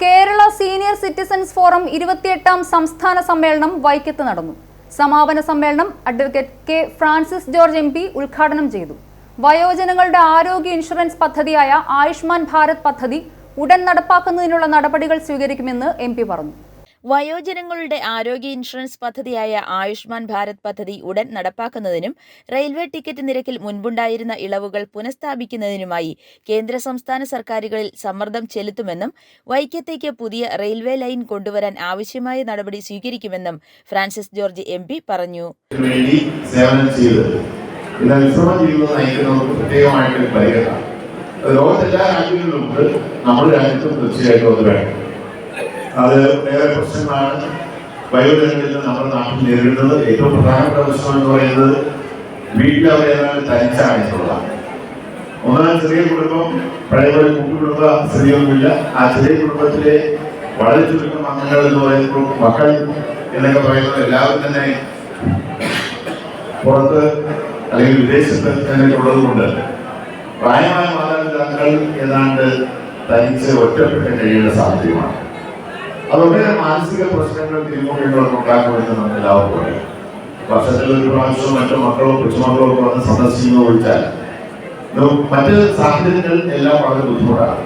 Kerala senior citizens forum ഇരുപത്തിയെട്ടാം സംസ്ഥാന സമ്മേളനം വൈക്കത്ത് നടന്നു. സമാപന സമ്മേളനം advocate K Francis George M ഉദ്ഘാടനം ചെയ്തു. വയോജനങ്ങളുടെ ആരോഗ്യ ഇൻഷുറൻസ് പദ്ധതിയായ ആയുഷ്മാൻ ഭാരത് പദ്ധതി ഉടൻ നടപ്പാക്കുന്നതിനുള്ള നടപടികൾ സ്വീകരിക്കുമെന്ന് എം പറഞ്ഞു. വയോജനങ്ങളുടെ ആരോഗ്യ ഇൻഷുറൻസ് പദ്ധതിയായ ആയുഷ്മാൻ ഭാരത് പദ്ധതി ഉടൻ നടപ്പാക്കുന്നതിനും റെയിൽവേ ടിക്കറ്റ് നിരക്കിൽ മുൻപുണ്ടായിരുന്ന ഇളവുകൾ പുനഃസ്ഥാപിക്കുന്നതിനുമായി കേന്ദ്ര സംസ്ഥാന സർക്കാരുകളിൽ സമ്മർദ്ദം ചെലുത്തുമെന്നും വൈക്കത്തേക്ക് പുതിയ റെയിൽവേ ലൈൻ കൊണ്ടുവരാൻ ആവശ്യമായ നടപടി സ്വീകരിക്കുമെന്നും ഫ്രാൻസിസ് ജോർജ് എം പറഞ്ഞു. പരിഗണന. അത് ലോകത്തെല്ലാ രാജ്യങ്ങളിലും നമ്മുടെ രാജ്യത്തും തീർച്ചയായിട്ടും അത് വേണം. അത് ഏറെ പ്രശ്നങ്ങളാണ്. വയോജനങ്ങളിൽ നമ്മുടെ നാട്ടിൽ നേരിടുന്നത്. ഏറ്റവും പ്രധാനപ്പെട്ട പ്രശ്നം എന്ന് പറയുന്നത് വീട്ടിൽ അവർ ഏതാണ്ട് ഒന്നാം ചെറിയ കുടുംബം പഴയ പോലെ കൂട്ടുകുടുംബ സ്ഥിതിയൊന്നുമില്ല ആ ചെറിയ കുടുംബത്തിലെ വളരെ ചുരുക്കം അംഗങ്ങൾ എന്ന് പറയുമ്പോൾ മക്കൾ എന്നൊക്കെ പറയുന്നത് എല്ലാവരും തന്നെ പുറത്ത് അല്ലെങ്കിൽ വിദേശത്ത് തന്നെ ഉള്ളതുകൊണ്ട് പ്രായമായ മാതാപിതാക്കൾ ഏതാണ്ട് തനിച്ച് ഒറ്റപ്പെട്ട് കഴിയേണ്ട സാഹചര്യമാണ്. അതുകൊണ്ട് മാനസിക പ്രശ്നങ്ങൾ തിരിമുഖങ്ങളൊക്കെ ഉണ്ടാക്കുമെന്ന് നമുക്ക് എല്ലാവർക്കും വർഷത്തിൽ ഒരു പ്രാവശ്യം മറ്റു മക്കളോ കൊച്ചുമക്കളോ ഒക്കെ വന്ന് സന്ദർശിക്കുന്ന ഒഴിച്ചാൽ മറ്റു സാഹചര്യങ്ങൾ എല്ലാം വളരെ ബുദ്ധിമുട്ടാണ്.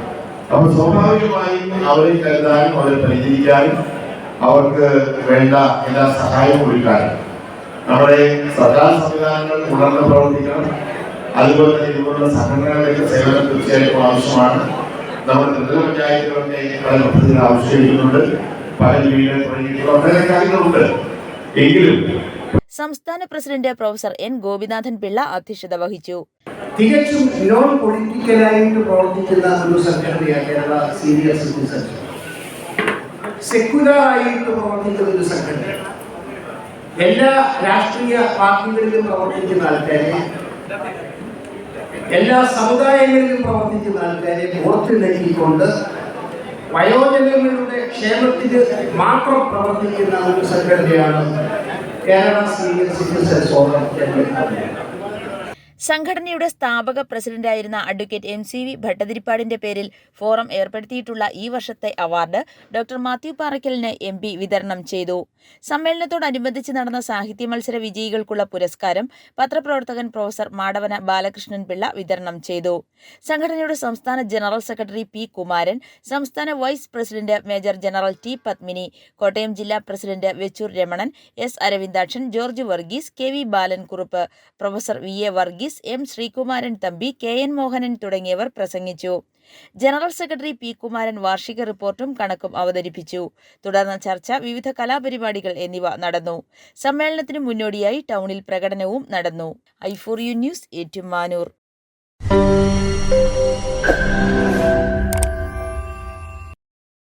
അപ്പൊ സ്വാഭാവികമായും അവരെ കരുതാനും അവരെ പരിചരിക്കാനും അവർക്ക് വേണ്ട എല്ലാ സഹായവും ഒരുക്കാനും നമ്മുടെ സർക്കാർ സംവിധാനങ്ങൾ ഉണർന്ന് പ്രവർത്തിക്കണം. അതുപോലെ തന്നെ ഇതുപോലുള്ള സംഘടനകളുടെ സേവനം തീർച്ചയായിട്ടും ആവശ്യമാണ്. നമ്മുടെ ത്രിതല പഞ്ചായത്തുകളൊക്കെ പല പദ്ധതികൾ ആവിഷ്കരിക്കുന്നുണ്ട് പല ജീവികളെ തുടങ്ങിയിട്ടുള്ള കാര്യങ്ങളുണ്ട്. എങ്കിലും സംസ്ഥാന president professor N Gopinathan Pillai അധ്യക്ഷത വഹിച്ചു. തികച്ചും നോൺ പൊളിറ്റിക്കലായിട്ട് പ്രവർത്തിക്കുന്ന ഒരു സംഘടനയാണ് കേരള സീനിയർ സിറ്റിസൺ സെക്യുലർ ആയിട്ട് പ്രവർത്തിക്കുന്ന ഒരു സംഘടന എല്ലാ രാഷ്ട്രീയ പാർട്ടികളിലും പ്രവർത്തിക്കുന്ന ആൾക്കാരെ എല്ലാ സമുദായങ്ങളിലും പ്രവർത്തിക്കുന്ന ആൾക്കാരെ നൽകിക്കൊണ്ട് വയോജനങ്ങളുടെ ക്ഷേമത്തിന് മാത്രം പ്രവർത്തിക്കുന്ന ഒരു സംഘടനയാണ് കേരള സീനിയർ സിറ്റിസൺസ് പറയുന്നത്. സംഘടനയുടെ സ്ഥാപക പ്രസിഡന്റായിരുന്ന അഡ്വക്കേറ്റ് എം സി വി ഭട്ടതിരിപ്പാടിന്റെ പേരിൽ ഫോറം ഏർപ്പെടുത്തിയിട്ടുള്ള ഈ വർഷത്തെ അവാർഡ് ഡോക്ടർ മാത്യു പാറയ്ക്കലിന് എം പി വിതരണം ചെയ്തു. സമ്മേളനത്തോടനുബന്ധിച്ച് നടന്ന സാഹിത്യ മത്സര വിജയികൾക്കുള്ള പുരസ്കാരം പത്രപ്രവർത്തകൻ പ്രൊഫസർ മാടവന ബാലകൃഷ്ണൻ പിള്ള വിതരണം ചെയ്തു. സംഘടനയുടെ സംസ്ഥാന ജനറൽ സെക്രട്ടറി പി കുമാരൻ സംസ്ഥാന vice president major general T Padmini Kottayam ജില്ലാ president Vechoor Ramanan S Aravindakshan George Varghese K V Balankurup professor V A Varghese M Sreekumaran Thampi K N Mohanan തുടങ്ങിയവർ പ്രസംഗിച്ചു. General secretary P Kumaran വാർഷിക റിപ്പോർട്ടും കണക്കും അവതരിപ്പിച്ചു. തുടർന്ന് ചർച്ച വിവിധ കലാപരിപാടികൾ എന്നിവ നടന്നു. സമ്മേളനത്തിന് മുന്നോടിയായി ടൗണിൽ പ്രകടനവും നടന്നു. I four U news Ettumanoor.